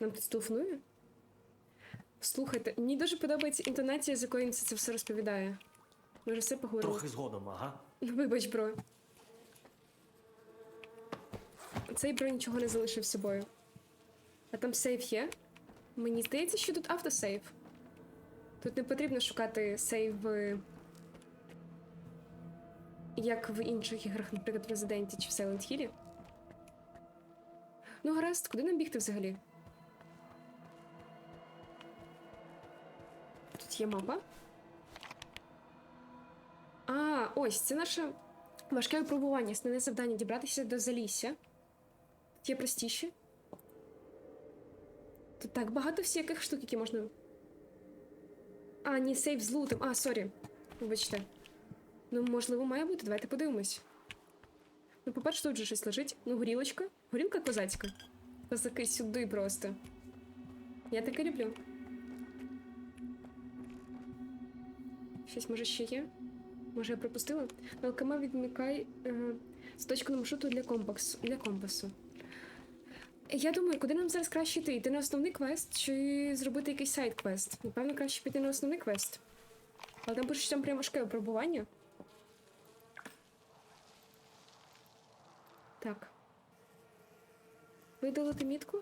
Нам тут телефонує? Слухайте, мені дуже подобається інтонація, з якою він це все розповідає. Ми вже все поговорили. Трохи згодом, ага. Ну, Вибач, бро. Цей бро нічого не залишив з собою. А там сейф є? Мені здається, що тут автосейв. Тут не потрібно шукати сейв. е, Як в інших іграх, наприклад, в Resident чи в Silent Hill. Ну, гаразд, куди нам бігти взагалі? Є мапа. А, ось, це наше важке випробування, основне завдання дібратися до залісся. Тут є простіші. Тут так багато всяких штук, які можна. А, ні, сейф з лутом. А, сорі. Вибачте. Ну, можливо, має бути. Давайте подивимось. Ну, по-перше, тут же щось лежить. Ну, горілочка. Горілка козацька. Козаки сюди просто. Я таке люблю. Щось може ще є? Може, я пропустила? ЛКМ відмикай е, з точку на маршруту для компасу. Для компасу. Я думаю, куди нам зараз краще йти? Йти на основний квест чи зробити якийсь сайт-квест? Напевно, краще піти на основний квест. Але там пише, що там прям важке випробування. Так. Видалити мітку?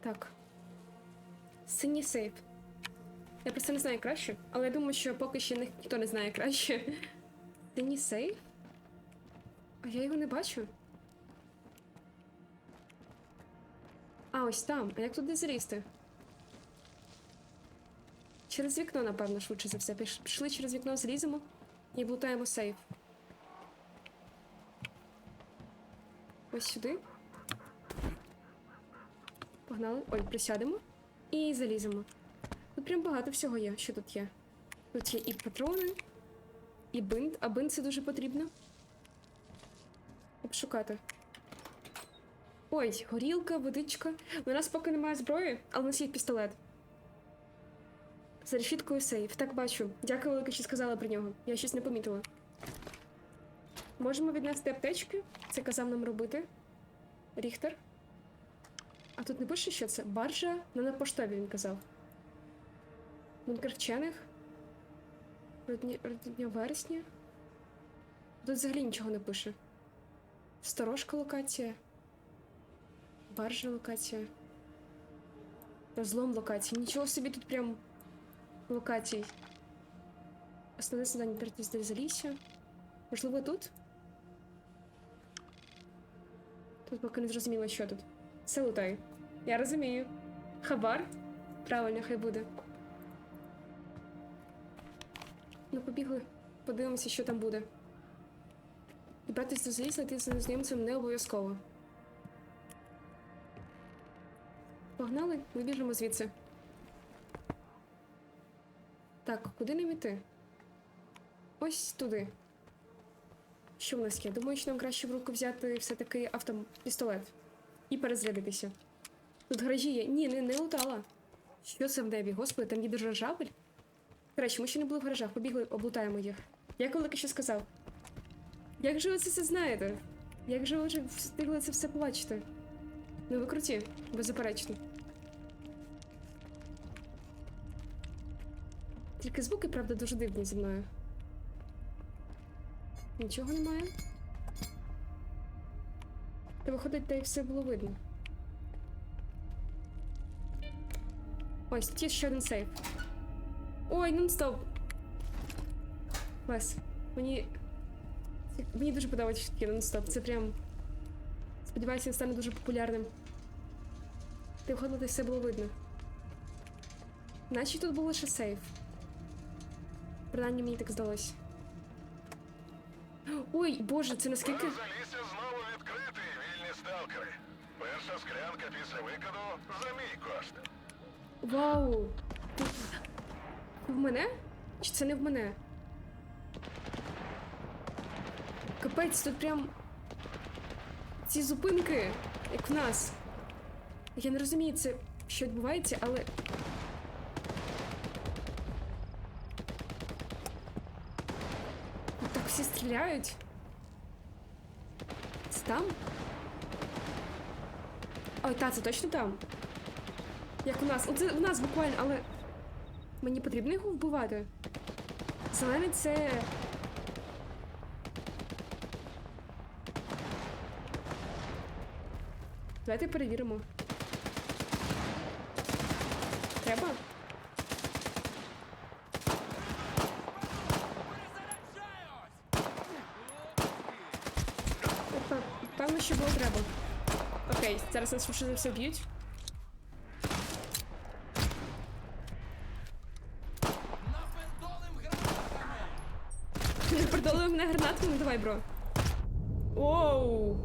Так. Синій сейф. Я просто не знаю краще, але я думаю, що поки ні- ніхто не знає краще. Синій сейф? А я його не бачу. А, ось там. А як туди залізти? Через вікно, напевно, швидше за все. Пішли через вікно, зліземо і блутаємо сейф. Ось сюди. Погнали. Ой, присядемо. І заліземо. Тут прям багато всього є. Що тут є? Тут є і патрони, і бинт, а бинт це дуже потрібно. Обшукати. Ой, горілка, водичка. У нас поки немає зброї, але у нас є пістолет. За решіткою сейф. Так бачу. Дякую, велике, що сказала про нього. Я щось не помітила. Можемо віднести аптечки. Це казав нам робити. Ріхтер. А тут не пише, що це? Баржа не на поштові, він казав. Бункер вчених. Родні... Родня вересня. Тут взагалі нічого не пише. Сторожка локація. Баржа локація. Розлом локації. Нічого собі тут прям локацій. Основне завдання перейти з залісся. Можливо, тут? Тут поки не зрозуміло, що тут. Все лутай. Я розумію. Хабар? Правильно, хай буде. Ну, побігли. Подивимося, що там буде. Братись до залізла, йти за незнайомцем не обов'язково. Погнали, вибіжимо звідси. Так, куди нам іти? Ось туди. Що в нас є? Думаю, що нам краще в руку взяти все-таки автопістолет. І перезарядитися. Тут гаражі є. Ні, не, не лутала. Що це в небі? Господи, там є дирижабль? Коротше, ми ще не були в гаражах, побігли, облутаємо їх. Як велике що сказав? Як же ви це все знаєте? Як же ви вже встигли це все побачити? Ну ви круті, беззаперечно. Тільки звуки, правда, дуже дивні зі мною. Нічого немає. Виходить, та й все було видно. Ось, є ще один сейф. Ой, нон-стоп. Клас. Мені. Мені дуже подобається що таке нон-стоп. Це прям. Сподіваюся, він стане дуже популярним. Ти виходило, та й все було видно. Наче тут був лише сейф. Принаймні мені так здалось. Ой, боже, це наскільки. Залісся знову відкритий, вільні сталкери. Перша склянка після викиду за мій кошт. Вау! В мене? Чи це не в мене? Капець, тут прям. Ці зупинки, як в нас. Я не розумію, це що відбувається, але. Так всі стріляють. Це там? Ой, та, це точно там. Як у нас. Оце у нас буквально, але. Мені потрібно його вбивати. Зелений це. Давайте перевіримо. Треба? Пе- Певно, що було треба. Окей, зараз нас швидше за все б'ють. Продали мене гранатами? Давай, бро. Оу.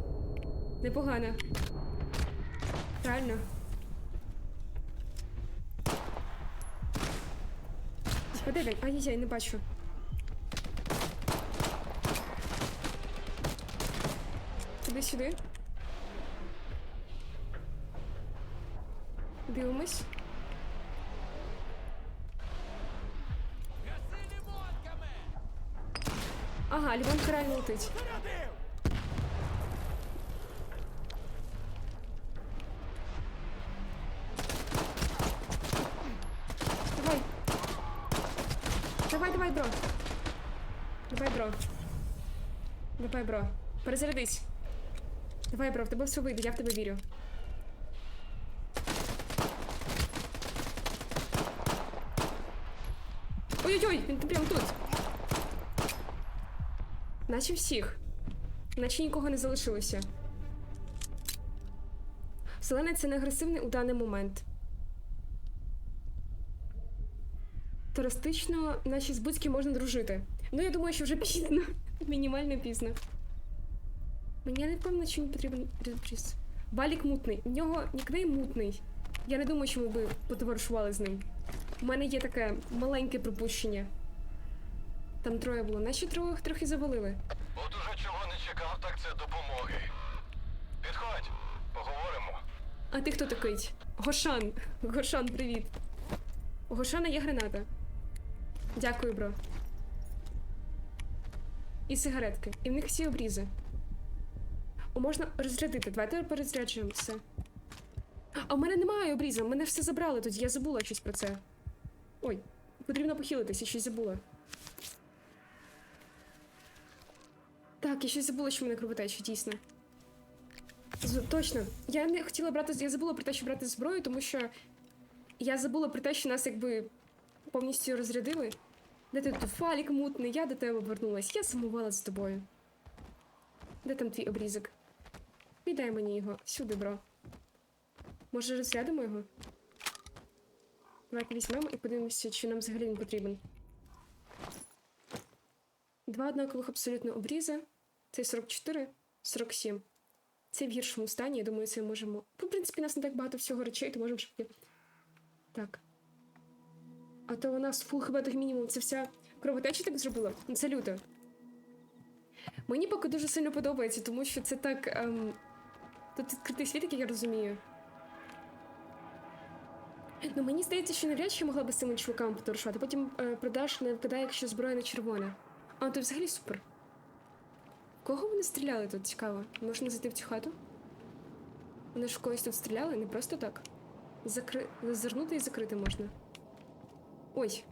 Непогано. Правильно. Де він? Ай-яй, не бачу. Туди сюди. Дивимось. Ага, Лівонка реально летить. Давай. Давай, давай, бро. Давай, бро. Давай, бро. Перезарядись. Давай, бро, в тебе все вийде, я в тебе вірю. Ой-ой-ой, він прямо тут. Наче всіх. Наче нікого не залишилося. Селена це не агресивний у даний момент. Теоретично наші збудські можна дружити. Ну, я думаю, що вже пізно. Мінімально пізно. Мені не впевнена, що він потрібен репріз. Балік мутний. В нього нікнейм мутний. Я не думаю, що ми би потоваришували з ним. У мене є таке маленьке припущення. Там троє було. Наші троє трохи завалили. От уже чого не чекав, так це допомоги. Підходь, поговоримо. А ти хто такий? Гошан. Гошан, привіт. У Гошана є граната. Дякую, бро. І сигаретки. І в них всі обрізи. О, можна розрядити. Давайте перезаряджуємо все. А в мене немає обріза, мене все забрали тоді, я забула щось про це. Ой, потрібно похилитися, щось забула. Так, я щось забула, що мене кровотеча, дійсно. З- Точно. Я не хотіла брати. Я забула про те, що брати зброю, тому що я забула про те, що нас якби повністю розрядили. Де ти тут фалік мутний, я до тебе повернулась, я сумувала за тобою. Де там твій обрізок? Віддай мені його. Сюди, бро. Може, розрядимо його? Давайте візьмемо і подивимося, чи нам взагалі він потрібен. Два однакових абсолютно обріза. Це 44, 47. Це в гіршому стані, я думаю, це можемо. Ну, в принципі, у нас не так багато всього речей, то можемо. Так. А то у нас фул хп так мінімум. Це вся кровотеча так зробила. Ну, Це люто. Мені поки дуже сильно подобається, тому що це так. Ем... Тут відкритий світ, як я розумію. Ну, мені здається, що навряд чи могла би з цими чуваками потоваришувати. Потім е, продаж не вкидає, якщо зброя не червона. А, то взагалі супер. Кого вони стріляли тут? Цікаво. Можна зайти в цю хату? Вони ж в когось тут стріляли, не просто так. Закри... Зазирнути і закрити можна. Ой.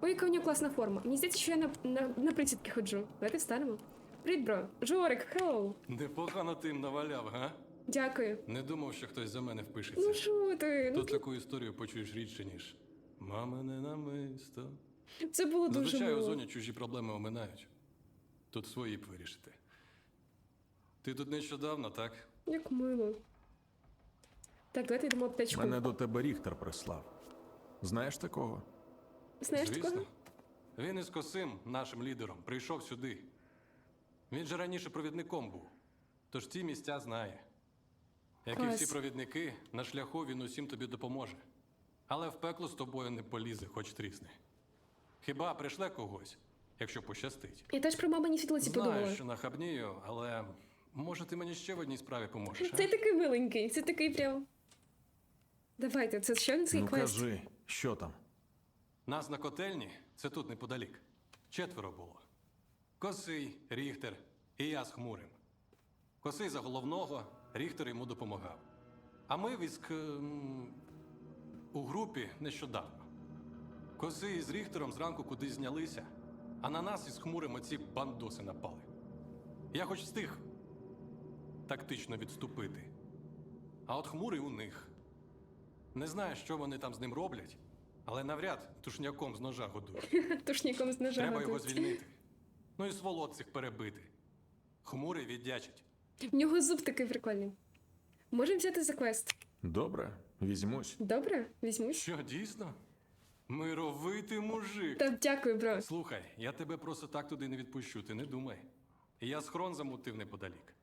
Ой, яка у нього класна форма. Мені здається, що я на, на, на присідки ходжу. Давайте встанемо. Привіт, бро. Жорик, хеллоу. Непогано ти їм наваляв, га? Дякую. Не думав, що хтось за мене впишеться. Ну що ти? Ну, Тут таку історію почуєш рідше, ніж мамине намисто. це було дуже Зазвичай у мило. зоні чужі проблеми оминають. Тут свої б вирішити. Ти тут нещодавно, так? Як мило. Так, давайте йдемо в аптечку. Мене до тебе Ріхтер прислав. Знаєш такого? Знаєш Звісно. такого? Він із Косим, нашим лідером, прийшов сюди. Він же раніше провідником був, тож ці місця знає. Як і Клас. всі провідники, на шляху він усім тобі допоможе. Але в пекло з тобою не полізе, хоч трісне. Хіба пришле когось, якщо пощастить? Я теж про мамині світлиці подумала. Знаю, що нахабнію, але може ти мені ще в одній справі поможеш? а? Це такий миленький, це такий прям. Давайте, це ще один цей ну квест. кажи, що там? Нас на котельні, це тут неподалік. Четверо було. Косий, Ріхтер і я з хмурим. Косий за головного, Ріхтер йому допомагав. А ми військ ем, у групі нещодавно. Косий з Ріхтером зранку кудись знялися, а на нас із хмурим оці бандоси напали. Я хоч встиг тактично відступити. А от хмурий у них. Не знаю, що вони там з ним роблять, але навряд тушняком з ножа годують. Тушніком з ножа Треба його звільнити. Ну і сволот цих перебити. Хмурий віддячить. В нього зуб такий прикольний. Можемо взяти за квест. Добре, візьмусь. Добре, візьмусь. Що, дійсно? Мировитий мужик. Та дякую, бро. Слухай, я тебе просто так туди не відпущу, ти не думай. Я схрон замутив неподалік.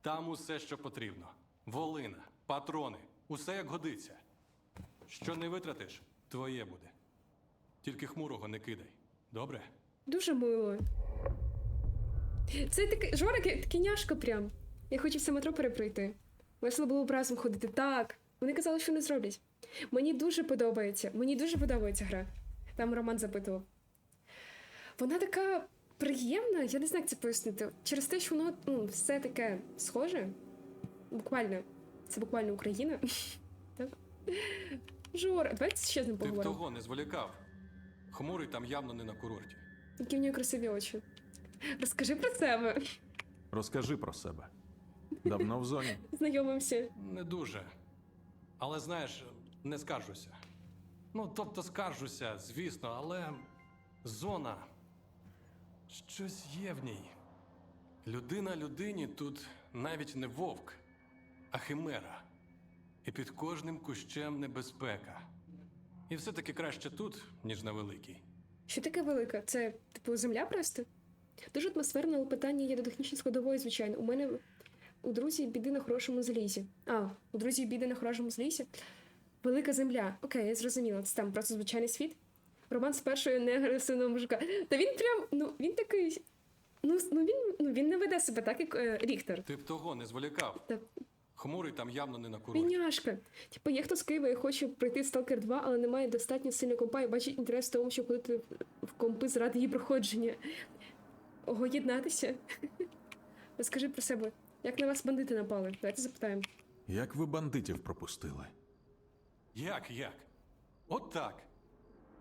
Там усе, що потрібно: волина, патрони, усе як годиться. Що не витратиш, твоє буде. Тільки хмурого не кидай. Добре? Дуже мило. Це такий Жорик, як такий няшка прям. Я хочу все метро переприйти. Весело було б разом ходити. Так. Вони казали, що не зроблять. Мені дуже подобається. Мені дуже подобається гра. Там Роман запитував. Вона така приємна, я не знаю, як це пояснити. Через те, що воно ну, все таке схоже. Буквально. Це буквально Україна. Так. Жора, давайте ще з ним Ти б того не зволікав. Хмурий там явно не на курорті. Які в нього красиві очі. Розкажи про себе. Розкажи про себе. Давно в зоні. Знайомимося. Не дуже. Але знаєш, не скаржуся. Ну, тобто скаржуся, звісно, але зона. Щось є в ній. Людина людині тут навіть не вовк, а химера. І під кожним кущем небезпека. І все-таки краще тут, ніж на великій. Що таке велика? Це, типу, земля просто? Дуже атмосферне, але питання є до технічної складової, звичайно. У мене у друзі біди на хорошому залізі. А, у друзів біди на хорошому залізі. Велика земля. Окей, я зрозуміла. Це там просто звичайний світ. Роман з першою неагресивного мужика. Та він прям, ну, він такий. Ну, ну він, ну, він не веде себе так, як е, Ріхтер. Ти б того не зволікав. Та Хмурий там явно не на курорті. Міняшка. Типу, є хто з Києва і хоче пройти Stalker 2, але не має достатньо сильного компа і бачить інтерес в тому, щоб ходити в компи заради її проходження. Ого, єднатися. Розкажи про себе. Як на вас бандити напали? Давайте запитаємо. Як ви бандитів пропустили? Як, як? От так.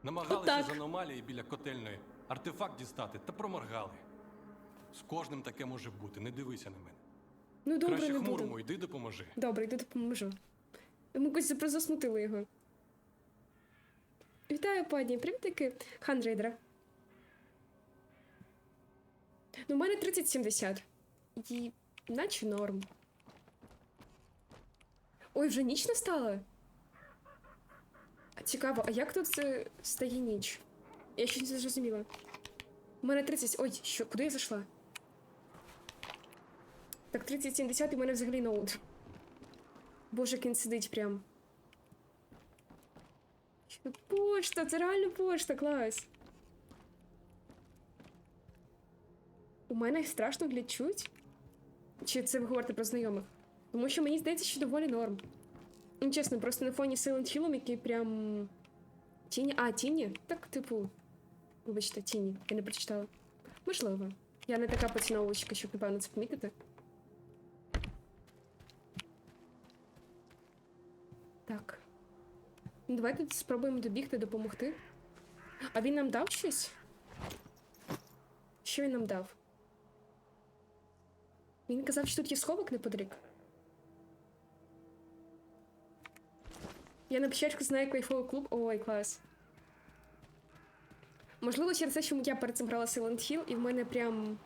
Намагалися Отак. з аномалії біля котельної артефакт дістати та проморгали. З кожним таке може бути, не дивися на мене. Ну добре, Краще не хмурому буду. йди допоможи. Добре, йду допоможу. Ми якось запро- засмутили його. Вітаю, пані. Привітики, хандрейдера. Ну, у мене 3070. І наче норм. Ой, вже ніч настала? Цікаво, а як тут е, стає ніч? Я щось не зрозуміла. У мене 30. Ой, що, куди я зайшла? Так, 3070 і у мене взагалі ноут. Боже, як сидить прям. Пошта, це реально пошта, клас. У мене страшно глядчуть? Чи це ви говорите про знайомих? Тому що мені здається, що доволі норм. Ну, чесно, просто на фоні Silent Hill, який прям. Тіні. А, тіні? Так, типу. Вибачте, тіні. Я не прочитала. Можливо. Я не така поціновувачка, щоб, напевно, це помітити. Так. Ну, давайте спробуємо добігти, допомогти. А він нам дав щось? Що він нам дав? Він казав, що тут є сховок неподрік. Я на початку знаю кайфовий клуб. Ой, клас. Можливо, через те, що я перед цим грала Silent Hill, і в мене прям.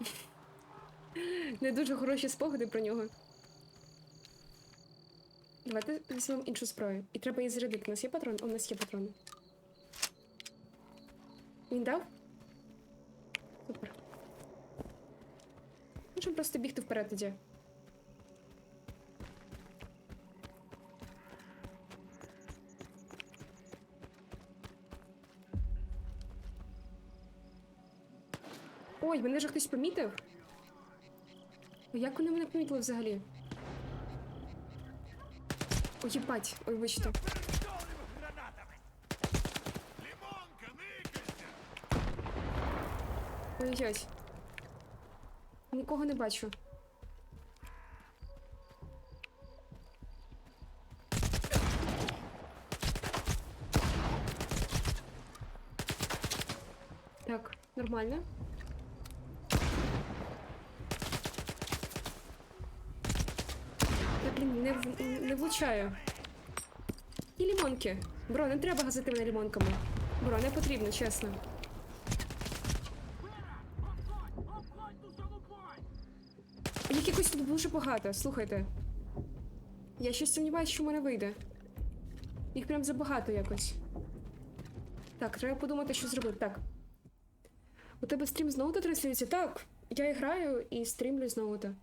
не дуже хороші спогади про нього. Давайте візьмемо іншу зброю. І треба її зарядити. У нас є патрон? У нас є патрони. Він дав? Супер. Можемо просто бігти вперед тоді. Ой, мене вже хтось помітив. Як вони мене помітили взагалі? Ой, їбать, ой, вибачте. Ой-ой. Нікого не бачу. Так, нормально. Я, блін, не, не влучаю. І лімонки. Бро, не треба газити мене лімонками. Бро, не потрібно, чесно. Їх якось тут дуже багато, слухайте. Я щось сумніваюся, що в мене вийде. Їх прям забагато якось. Так, треба подумати, що зробити. Так. У тебе стрім знову то транслюється? Так. Я і граю і стрімлю знову то.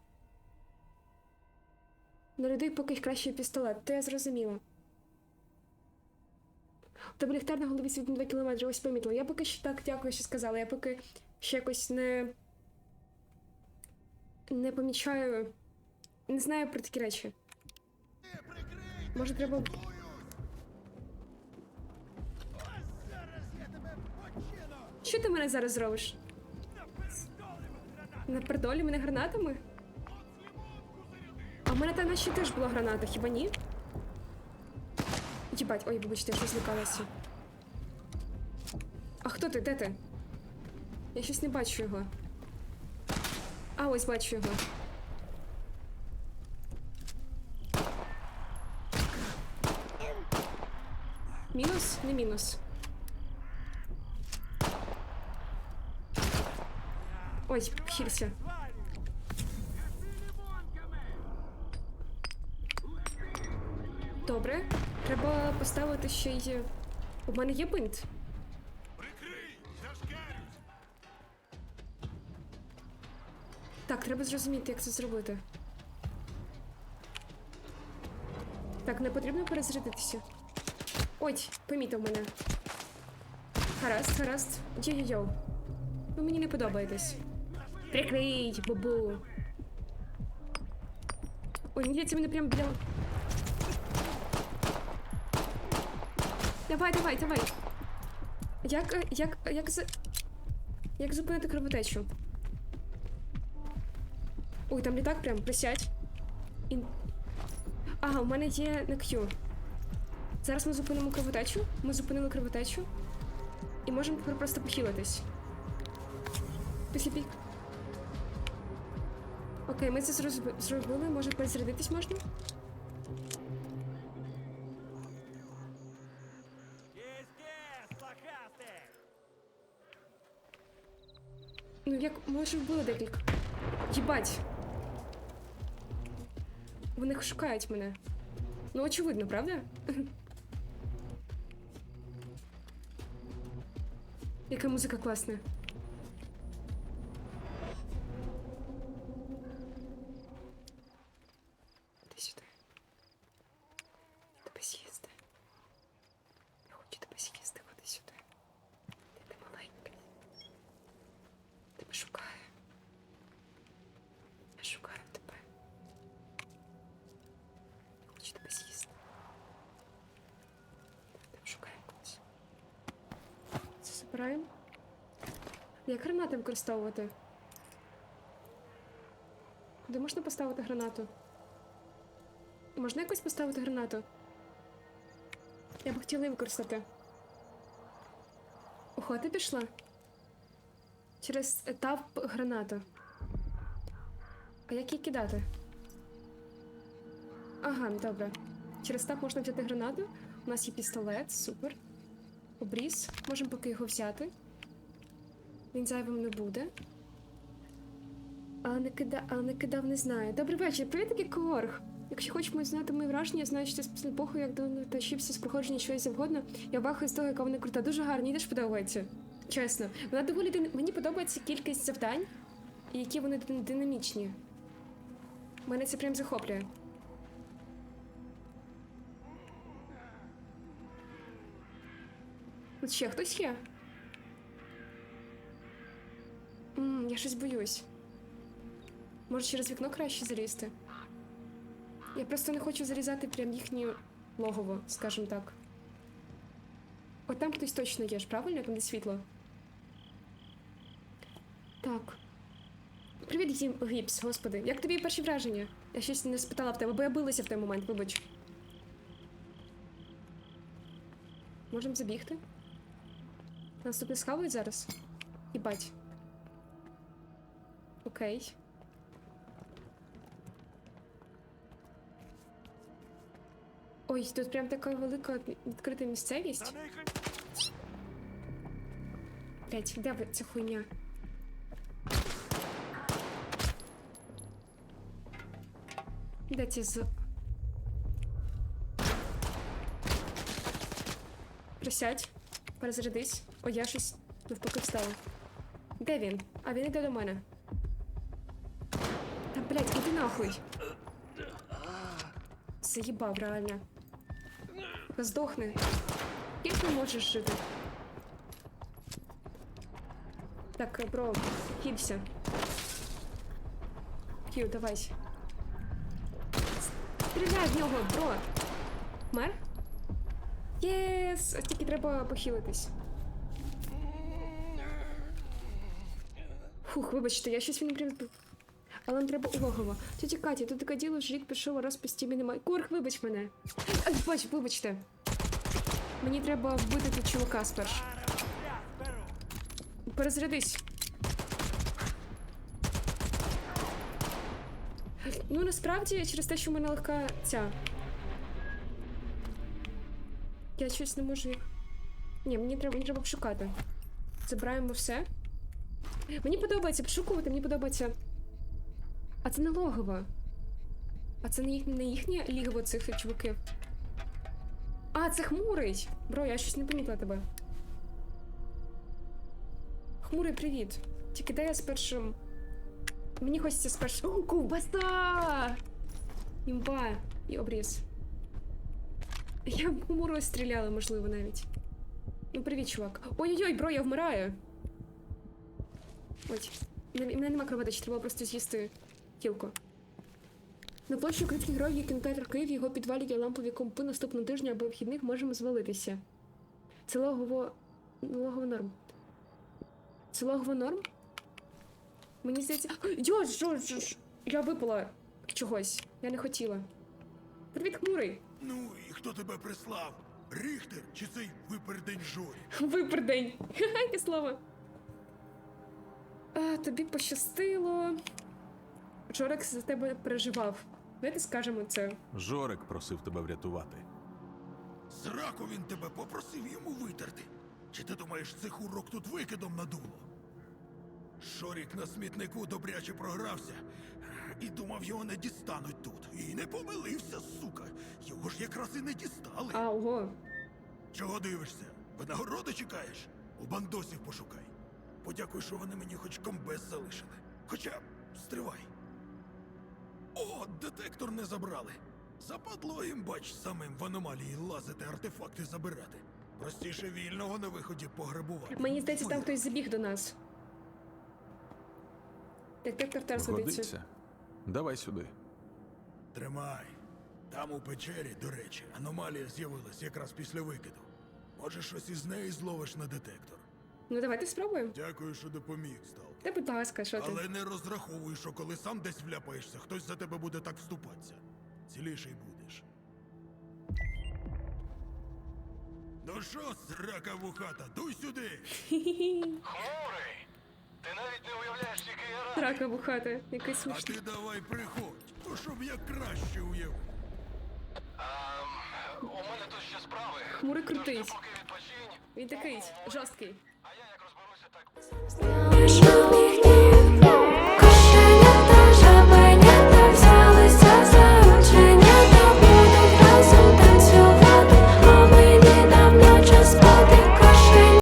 На людей поки кращий пістолет, то я зрозуміла. Тебе ліхтар на голові світить 2 кілометри, ось помітила. Я поки що так дякую, що сказала. Я поки ще якось не. не помічаю. Не знаю про такі речі. Може, треба. Що ти мене зараз зробиш? Напердолі мене гранатами? Мене там наче теж була граната, хіба ні? Їбать, ой, вибачте, я щось злякалася. А хто ти? Де ти? Я щось не бачу його. А, ось бачу його. Мінус? Не мінус. Ой, хілься. Добре. Треба поставити ще й. У мене є бинт. Так, треба зрозуміти, як це зробити. Так, не потрібно перезарядитися. Ой, помітив мене. Гаразд, гаразд. Йо-йо-йо. Ви мені не подобаєтесь. Прикрий, бубу. Ой, мені здається, мене прям біля. Давай, давай, давай. Як, е, як, як за... Як зупинити кровотечу? Ой, там літак прям, присядь. Ін... Ага, у мене є на Q. Зараз ми зупинимо кровотечу. Ми зупинили кровотечу. І можемо просто похилитись. Після пік. Окей, ми це зробили. Може перезарядитись можна? Як може було декілька. Їбать. Вони шукають мене. Ну, очевидно, правда? Яка музика класна. Забираємо. Як гранати використовувати? Куди можна поставити гранату? Можна якось поставити гранату? Я б хотіла її використати. Ого, ти пішла? Через етап гранату. А як її кидати? Ага, добре. Через етап можна взяти гранату. У нас є пістолет, супер. Обріз. Можемо поки його взяти. Він зайвим не буде. Але не, кида... Але не кидав, не знаю. Добрий вечір, привіт такий Корг. Якщо хочеш знати мої враження, знаю, що ти з похуй, як давно тащився з проходження щось завгодно. Я вахую з того, яка вона крута. Дуже гарна, їй теж подобається. Чесно. Вона доволі. Мені подобається кількість завдань, які вони динамічні. Мене це прям захоплює. Тут ще хтось є? М, я щось боюсь. Може, через вікно краще залізти? Я просто не хочу зарізати прям їхнє логово, скажімо так. От там хтось точно є ж, правильно? Там де світло. Так. Привіт, Гіпс, господи. Як тобі перші враження? Я щось не спитала в тебе, бо я билася в той момент, вибач. Можемо забігти? Нас тут не схавають зараз? Їбать. Окей. Ой, тут прям така велика відкрита місцевість. Блять, де ви ця хуйня? Де ці з. Присядь, перезарядись. О, я щось навпаки встала. Де він? А він йде до мене. Та блять, іди нахуй. Заїбав реально. Здохни. Як ти можеш жити? Так, бро, хілься. Кью, давай. Стріляй в нього, бро! Мер? Єс! Тільки треба похилитись. Фух, вибачте, я щось він прям. Але нам треба улогово. Тетя Катя, тут таке діло, що рік пішов, а раз по стімі немає. Курх, вибач мене. Бач, вибачте. Мені треба вбити тут чувака спершу. Перезарядись. Ну, насправді, через те, що в мене легка ця. Я щось не можу. Ні, мені треба, мені треба пошукати. Забираємо все. Мені подобається пошукувати, мені подобається. А це не логово. А це не, їх, не їхнє лігово цих чуваків. А, це хмурий! Бро, я щось не помітила тебе. Хмурий, привіт. Тільки дай я спершу. Мені хочеться спершу. О, ковбаса! Імба і обріз. Я б хмурою стріляла, можливо, навіть. Ну, привіт, чувак. Ой-ой-ой, бро, я вмираю. Ой, мене нема кровоточі, треба просто з'їсти кілку. На площі українських героїв кінотеатр Київ, його підвалі є лампові компи наступного тижня або вихідних можемо звалитися. Це логово. логово норм. Це логово норм? Мені здається. Йо, що? Я випала чогось. Я не хотіла. Привіт, хмурий. Ну і хто тебе прислав? Ріхтер чи цей випердень жорі? Випердень. Ха-ха, яке слово. А, тобі пощастило. Жорекс за тебе переживав. Давайте скажемо це. Жорик просив тебе врятувати. Зраку він тебе попросив йому витерти. Чи ти думаєш, цих урок тут викидом надуло? Шорік на смітнику добряче програвся і думав, його не дістануть тут. І не помилився, сука. Його ж якраз і не дістали. А, ого. Чого дивишся? Винагороди чекаєш? У бандосів пошукай. Подякуй, що вони мені хоч комбез залишили. Хоча стривай. О, детектор не забрали. Западло їм, бач, самим в аномалії лазити, артефакти забирати. Простіше вільного на виході пограбувати. Мені здається, там хтось забіг до нас. Детектор теж годиться. Давай сюди. Тримай. Там у печері, до речі, аномалія з'явилась якраз після викиду. Може, щось із неї зловиш на детектор. Ну давайте спробуємо. Дякую, що допоміг, стал. Та будь ласка, що ти? Але не розраховуй, що коли сам десь вляпаєшся, хтось за тебе буде так вступатися. Ціліший будеш. Ну що, срака вухата, дуй сюди! Хмурий! Ти навіть не уявляєш, який я рад. Рака бухати, який А ти давай приходь, то щоб я краще уявив. А, у мене тут ще справи. Хмурий Тож ти крутий. Він такий жорсткий. а я як розберуся, так